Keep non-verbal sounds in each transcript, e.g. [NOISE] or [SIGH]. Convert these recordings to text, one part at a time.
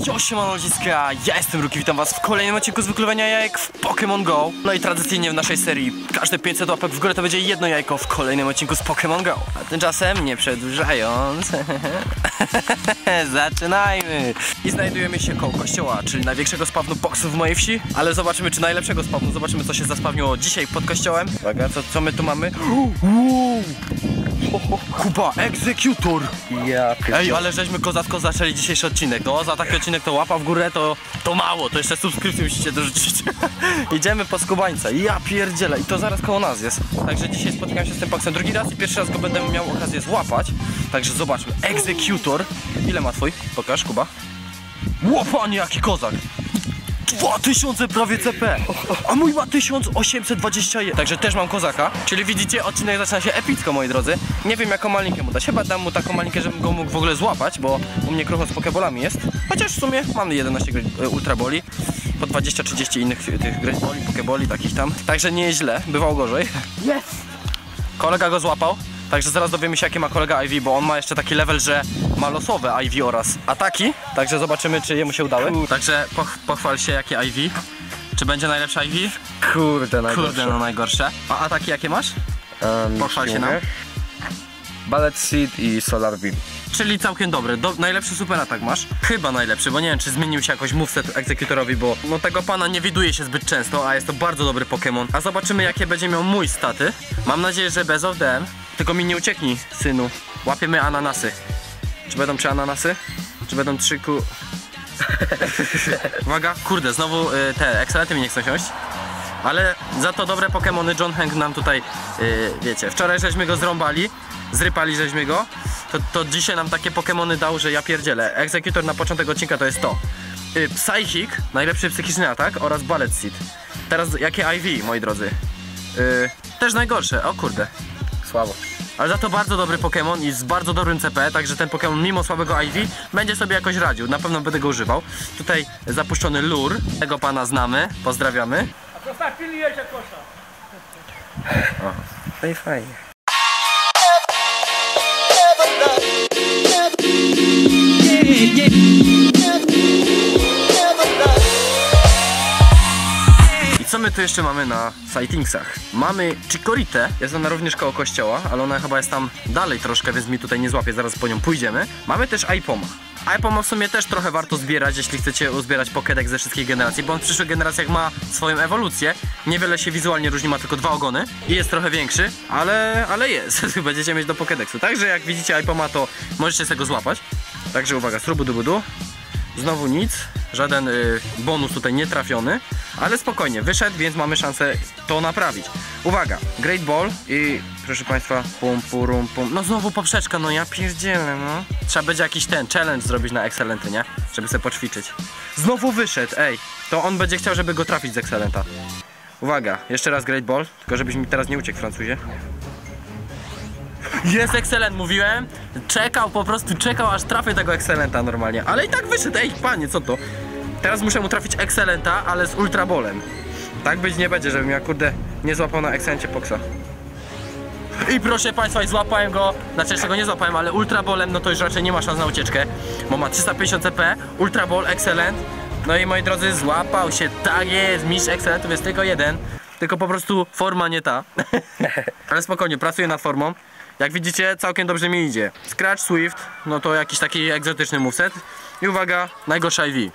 Jo, siemano ludziska, ja jestem Ruki, witam was w kolejnym odcinku z wykluwania jajek w Pokémon GO. No i tradycyjnie w naszej serii. Każde 500 łapek w górę to będzie jedno jajko w kolejnym odcinku z Pokémon GO. A tymczasem, nie przedłużając, [LAUGHS] zaczynajmy. I znajdujemy się koło kościoła, czyli największego spawnu boksów w mojej wsi. Ale zobaczymy czy najlepszego spawnu, zobaczymy co się zaspawniło dzisiaj pod kościołem. Uwaga, co, co my tu mamy? [GASPS] Kuba, egzekutor! Ja Ej, ale żeśmy kozacko zaczęli dzisiejszy odcinek. No, za taki odcinek to łapa w górę to, to mało, to jeszcze subskrypcję musicie dorzucić. [LAUGHS] Idziemy po skubańca. Ja pierdzielę i to zaraz koło nas jest. Także dzisiaj spotykam się z tym paksem drugi raz i pierwszy raz go będę miał okazję złapać. Także zobaczmy. Executor. Ile ma twój? Pokaż, Kuba. Łopanie, jaki kozak! 2000 prawie CP, a mój ma 1821 Także też mam kozaka. Czyli widzicie, odcinek zaczyna się epicko moi drodzy. Nie wiem jaką malinkę mu dać Chyba dam mu taką malinkę, żebym go mógł w ogóle złapać Bo u mnie krucho z pokebolami jest. Chociaż w sumie mam 11 gry- e, ultraboli Po 20-30 innych tych gryzboli, pokeboli takich tam. Także nie jest źle, bywał gorzej. Jest! Kolega go złapał Także zaraz dowiemy się jakie ma kolega Ivy, bo on ma jeszcze taki level, że ma losowe Ivy oraz ataki Także zobaczymy czy jemu się udały Także poch pochwal się jakie Ivy Czy będzie najlepsza Ivy? Kurde, najgorsze. Kurde no najgorsze A ataki jakie masz? Um, pochwal się nam. Ballet Seed i Solar Beam. Czyli całkiem dobry, Do, najlepszy super atak masz? Chyba najlepszy, bo nie wiem czy zmienił się jakoś moveset egzekutorowi, bo no tego pana nie widuje się zbyt często, a jest to bardzo dobry Pokémon. A zobaczymy jakie będzie miał mój staty. Mam nadzieję, że bez of them. Tylko mi nie ucieknij, synu. Łapiemy ananasy. Czy będą trzy ananasy? Czy będą trzy ku... [LAUGHS] Uwaga, kurde, znowu y, te ekscelenty mi nie chcą siąść. Ale za to dobre Pokémony John Hank nam tutaj, yy, wiecie, wczoraj żeśmy go zrąbali, zrypali żeśmy go, to, to dzisiaj nam takie Pokémony dał, że ja pierdzielę. Executor na początek odcinka to jest to. Yy, Psychic, najlepszy psychiczny atak oraz Ballet Seed. Teraz jakie IV, moi drodzy? Yy, też najgorsze, o kurde. Słabo. Ale za to bardzo dobry Pokémon i z bardzo dobrym CP, także ten Pokémon mimo słabego IV będzie sobie jakoś radził, na pewno będę go używał. Tutaj zapuszczony lure, tego pana znamy, pozdrawiamy. Zostaw pilnuje się kosza. No i fajnie. I co my tu jeszcze mamy na sightings-ach? Mamy Chikorite, jest ona również koło kościoła, ale ona chyba jest tam dalej troszkę, więc mi tutaj nie złapie, zaraz po nią pójdziemy. Mamy też Aipoma. Aipoma w sumie też trochę warto zbierać, jeśli chcecie uzbierać Pokédex ze wszystkich generacji, bo on w przyszłych generacjach ma swoją ewolucję. Niewiele się wizualnie różni, ma tylko dwa ogony i jest trochę większy, ale, ale jest. [LAUGHS] Będziecie mieć do Pokédexu. Także jak widzicie Aipoma, to możecie sobie go złapać. Także uwaga, strubu dubu du. Znowu nic, żaden y, bonus tutaj nie trafiony, ale spokojnie, wyszedł, więc mamy szansę to naprawić. Uwaga, Great Ball i proszę Państwa, pum, purum, pum. No znowu poprzeczka, no ja pierdzielę, no. Trzeba będzie jakiś ten challenge zrobić na Excelenty, nie? Żeby sobie poćwiczyć. Znowu wyszedł, ej, to on będzie chciał, żeby go trafić z Excellenta. Uwaga, jeszcze raz Great Ball, tylko żebyś mi teraz nie uciekł, Francuzie. Jest Excellent, mówiłem. Czekał, po prostu czekał, aż trafię tego Excellenta normalnie. Ale i tak wyszedł, ej, panie, co to? Teraz muszę mu trafić Excellenta, ale z Ultra Ballem. Tak być nie będzie, żebym ja, kurde, nie złapał na Excellencie Poxa. I proszę Państwa, i złapałem go, znaczy jeszcze go nie złapałem, ale Ultra Ballem, no to już raczej nie ma szans na ucieczkę, bo ma 350 CP, Ultra Ball, Excellent. No i moi drodzy, złapał się, tak jest, mistrz Excellentów jest tylko jeden, tylko po prostu forma nie ta. [LAUGHS] ale spokojnie, pracuję nad formą. Jak widzicie, całkiem dobrze mi idzie. Scratch Swift, no to jakiś taki egzotyczny moveset. I uwaga, najgorsza IV.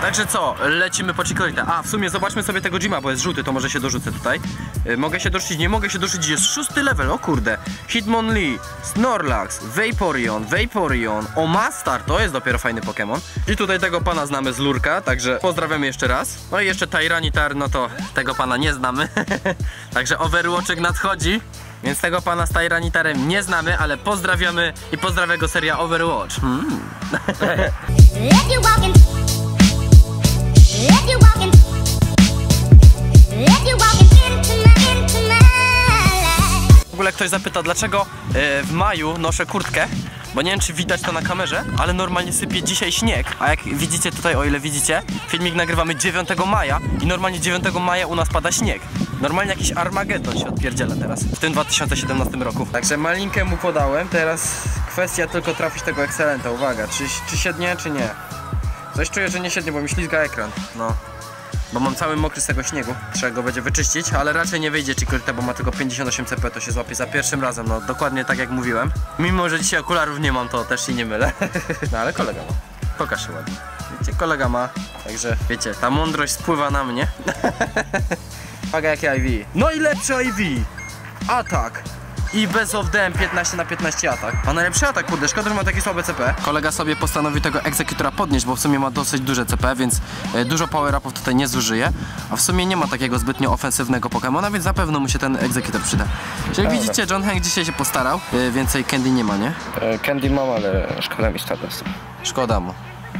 Także co, lecimy po Chikorita. A, w sumie zobaczmy sobie tego Jima, bo jest żółty, to może się dorzucę tutaj. Y, mogę się dorzucić, nie mogę się dorzucić, jest szósty level, o kurde. Hitmonlee, Snorlax, Vaporeon, Vaporeon, Omastar, to jest dopiero fajny Pokémon. I tutaj tego pana znamy z Lurka, także pozdrawiamy jeszcze raz. No i jeszcze Tyranitar, no to tego pana nie znamy. [LAUGHS] także Overwatchek nadchodzi. Więc tego pana z Tyranitarem nie znamy, ale pozdrawiamy i pozdrawia go seria Overwatch. Life. W ogóle ktoś zapyta, dlaczego e, w maju noszę kurtkę, bo nie wiem czy widać to na kamerze, ale normalnie sypie dzisiaj śnieg, a jak widzicie tutaj, o ile widzicie, filmik nagrywamy 9 maja i normalnie 9 maja u nas pada śnieg. Normalnie jakiś Armageddon się odpierdziela teraz, w tym 2017 roku. Także malinkę mu podałem, teraz kwestia tylko trafić tego Excelenta, uwaga, czy, czy siednie, czy nie. Coś czuję, że nie siednie, bo mi ślizga ekran, no. Bo mam cały mokry z tego śniegu, trzeba go będzie wyczyścić, ale raczej nie wyjdzie Chikorita, bo ma tylko 58 CP, to się złapie za pierwszym razem, no dokładnie tak jak mówiłem. Mimo, że dzisiaj okularów nie mam, to też się nie mylę. [LAUGHS] No ale kolega ma. Pokaż się ładnie. Wiecie, kolega ma, także wiecie, ta mądrość spływa na mnie. [LAUGHS] Uwaga jakie IV. No i lepsze IV! Atak! I bez of them 15 na 15 atak. A najlepszy atak, kurde, szkoda, że ma takie słabe CP. Kolega sobie postanowił tego egzekutora podnieść, bo w sumie ma dosyć duże CP, więc e, dużo power upów tutaj nie zużyje. A w sumie nie ma takiego zbytnio ofensywnego Pokemona, więc na pewno mu się ten egzekutor przyda. Czyli widzicie, John Hank dzisiaj się postarał. E, więcej Candy nie ma, nie? E, Candy mam, ale szkoda mi Stardust. Szkoda mu.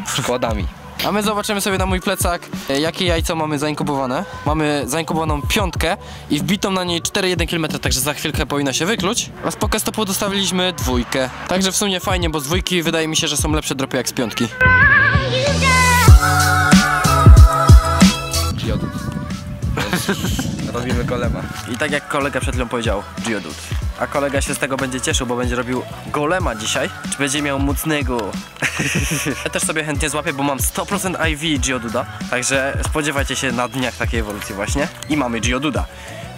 Szkoda mi. A my zobaczymy sobie na mój plecak, e, jakie jajco mamy zainkubowane. Mamy zainkubowaną piątkę i wbitą na niej 4,1 km, także za chwilkę powinna się wykluć. A z Pokestopu dostawiliśmy dwójkę. Także w sumie fajnie, bo z dwójki wydaje mi się, że są lepsze dropy jak z piątki. Diodut. [LAUGHS] Robimy golema. I tak jak kolega przed chwilą powiedział, Geodude. A kolega się z tego będzie cieszył, bo będzie robił golema dzisiaj. Czy będzie miał mocnego? [LAUGHS] ja też sobie chętnie złapię, bo mam 100% IV Geoduda. Także spodziewajcie się na dniach takiej ewolucji właśnie. I mamy Geoduda.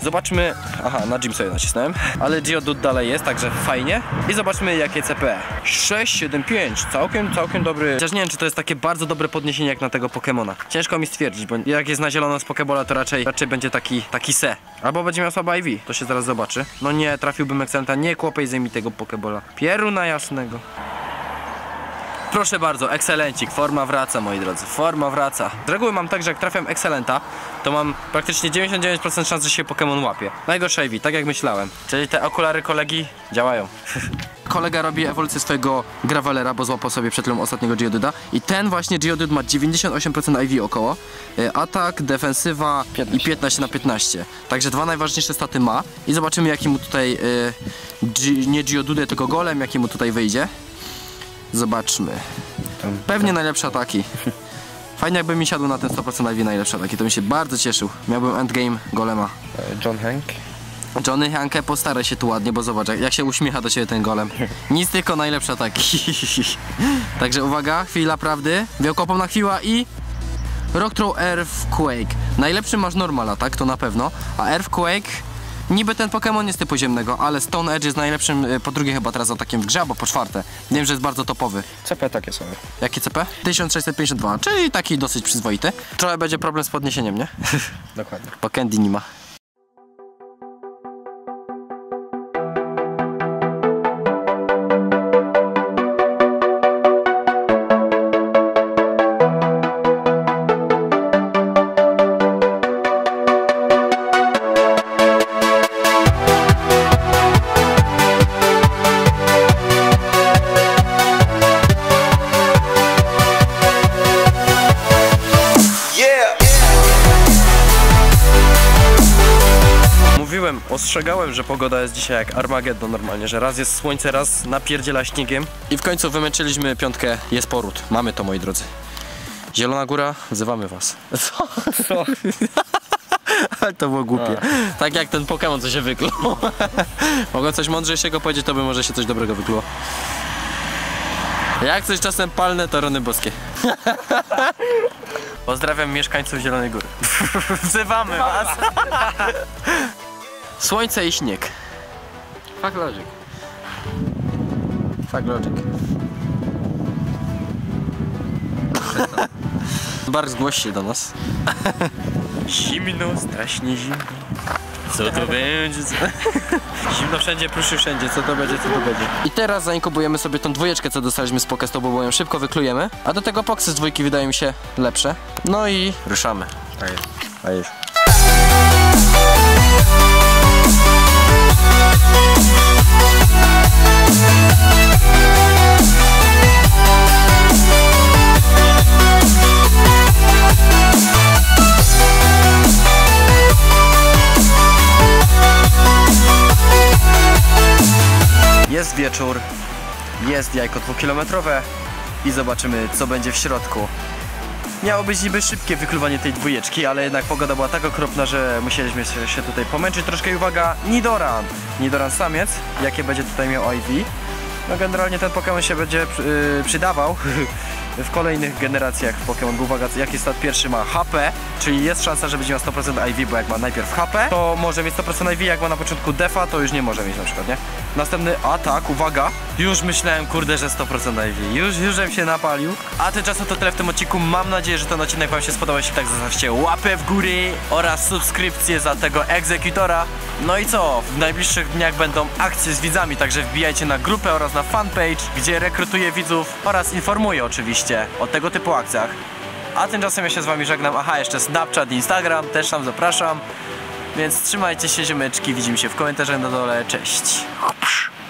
Zobaczmy, aha, na Gym sobie nacisnąłem, ale Geodude dalej jest, także fajnie. I zobaczmy jakie CP. 675, całkiem, całkiem dobry. Chociaż nie wiem, czy to jest takie bardzo dobre podniesienie jak na tego Pokemona. Ciężko mi stwierdzić, bo jak jest na zielono z Pokebola, to raczej, raczej będzie taki, taki se. Albo będzie miał słabe IV, to się zaraz zobaczy. No nie, trafiłbym Excelenta, nie kłopej z mi tego Pokebola. Pieruna jasnego. Proszę bardzo, ekscelencik, forma wraca moi drodzy, forma wraca. Z reguły mam tak, że jak trafiam ekscelenta, to mam praktycznie 99% szans, że się Pokémon łapie. Najgorsze IV, tak jak myślałem. Czyli te okulary kolegi działają. [LAUGHS] Kolega robi ewolucję swojego Gravelera, bo złapał sobie przed chwilą ostatniego Geoduda i ten właśnie Geodude ma 98% IV około. E, Atak, defensywa 15. i 15 na 15. Także dwa najważniejsze staty ma i zobaczymy jaki mu tutaj, e, nie Geodude, tylko Golem, jaki mu tutaj wyjdzie. Zobaczmy. Pewnie najlepsze ataki. Fajnie jakby mi siadło na ten 100% IV najlepsze ataki, to bym się bardzo cieszył. Miałbym endgame golema. e, John Hank. Johnny Hanke postaraj się tu ładnie, bo zobacz jak, jak się uśmiecha do siebie ten golem. [LAUGHS] Nic tylko najlepsze ataki. [LAUGHS] Także uwaga, chwila prawdy. Wielkopomna chwila i... Rockthrow Earthquake. Najlepszy masz normal atak, to na pewno. A Earthquake... Niby ten Pokémon jest typu ziemnego, ale Stone Edge jest najlepszym, y, po drugie chyba teraz atakiem w grze, albo po czwarte. Wiem, że jest bardzo topowy. CP takie sobie. Jaki CP? 1652, czyli taki dosyć przyzwoity. Trochę będzie problem z podniesieniem, nie? Dokładnie. Bo Candy nie ma. Mówiłem, ostrzegałem, że pogoda jest dzisiaj jak Armageddon normalnie, że raz jest słońce, raz napierdziela śniegiem. I w końcu wymęczyliśmy piątkę, jest poród. Mamy to, moi drodzy. Zielona Góra, wzywamy was. Co? Co? [LAUGHS] Ale to było głupie. Tak jak ten Pokémon, co się wykluł. [LAUGHS] Mogę coś mądrzejszego powiedzieć, to by może się coś dobrego wykluło. Jak coś czasem palne, to rony boskie. [LAUGHS] Pozdrawiam mieszkańców Zielonej Góry. Wzywamy was. Słońce i śnieg. Fuck logic. Fuck logic. [LAUGHS] Bar zgłoś się do nas. Zimno, strasznie zimno. Co to [LAUGHS] będzie? Co... [LAUGHS] Zimno wszędzie, pruszy wszędzie, co to będzie, co to będzie. I teraz zainkubujemy sobie tą dwójeczkę, co dostaliśmy z Pokestopu, bo ją szybko wyklujemy. A do tego Poksy z dwójki wydaje mi się lepsze. No i ruszamy. Tak jest. A. Jest wieczór, jest jajko dwukilometrowe i zobaczymy co będzie w środku. Miało być niby szybkie wykluwanie tej dwójeczki, ale jednak pogoda była tak okropna, że musieliśmy się- tutaj pomęczyć troszkę i uwaga, Nidoran! Nidoran samiec, jakie będzie tutaj miał IV. No generalnie ten Pokémon się będzie yy, przydawał [LAUGHS] w kolejnych generacjach Pokémon. Uwaga, jaki stat pierwszy ma HP, czyli jest szansa, że będzie miał 100% IV, bo jak ma najpierw HP, to może mieć 100% IV, jak ma na początku defa, to już nie może mieć na przykład, nie? Następny atak, uwaga, już myślałem, kurde, że 100% IV, już, już żem się napalił. A tymczasem to tyle w tym odcinku, mam nadzieję, że ten odcinek wam się spodobał, jeśli tak zostawcie łapę w góry oraz subskrypcję za tego egzekutora. No i co, w najbliższych dniach będą akcje z widzami, także wbijajcie na grupę oraz na fanpage, gdzie rekrutuję widzów oraz informuję oczywiście o tego typu akcjach. A tymczasem ja się z wami żegnam. Aha, jeszcze Snapchat, Instagram, też tam zapraszam. Więc trzymajcie się ziomeczki, widzimy się w komentarzach na dole. Cześć!